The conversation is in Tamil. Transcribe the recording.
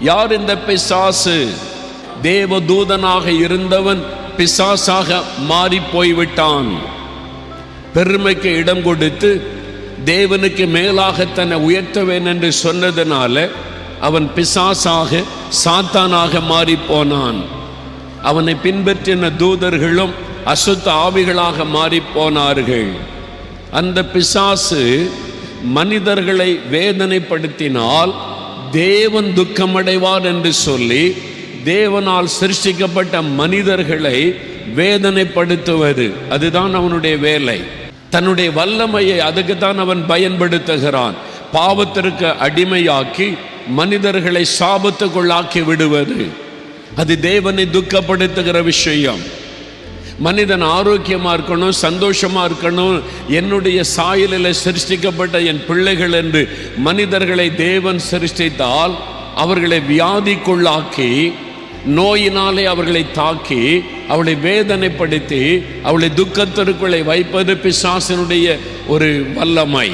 யார் இந்த பிசாசு? தேவதூதனாக இருந்தவன் பிசாசாக மாறி போய்விட்டான் பெருமைக்கு இடம் கொடுத்து தேவனுக்கு மேலாக தன்னை உயர்த்துவேன் என்று சொன்னதுனால அவன் பிசாசாக சாத்தானாக மாறி போனான் அவனை பின்பற்றின தூதர்களும் அசுத்த ஆவிகளாக மாறி போனார்கள் அந்த பிசாசு மனிதர்களை வேதனைப்படுத்தினால் தேவன் துக்கமடைவார் என்று சொல்லி தேவனால் சிருஷ்டிக்கப்பட்ட மனிதர்களை வேதனைப்படுத்துவது. அதுதான் அவனுடைய வேலை. தன்னுடைய வல்லமையை அதுக்கு தான் அவன் பயன்படுத்துகிறான். பாவத்திற்கு அடிமையாக்கி மனிதர்களை சாபத்துக்குள்ளாக்கி விடுவது. அது தேவனை துக்கப்படுத்துகிற விஷயம். மனிதன் ஆரோக்கியமாக இருக்கணும் சந்தோஷமாக இருக்கணும். என்னுடைய சாயலில் சிருஷ்டிக்கப்பட்ட என் பிள்ளைகள் என்று மனிதர்களை தேவன் சிருஷ்டித்தால் அவர்களை வியாதிக்குள்ளாக்கி நோயினாலே அவர்களை தாக்கி அவளை வேதனைப்படுத்தி அவளை துக்கத்திற்குள்ளே வைப்பது பிசாசனுடைய ஒரு வல்லமை.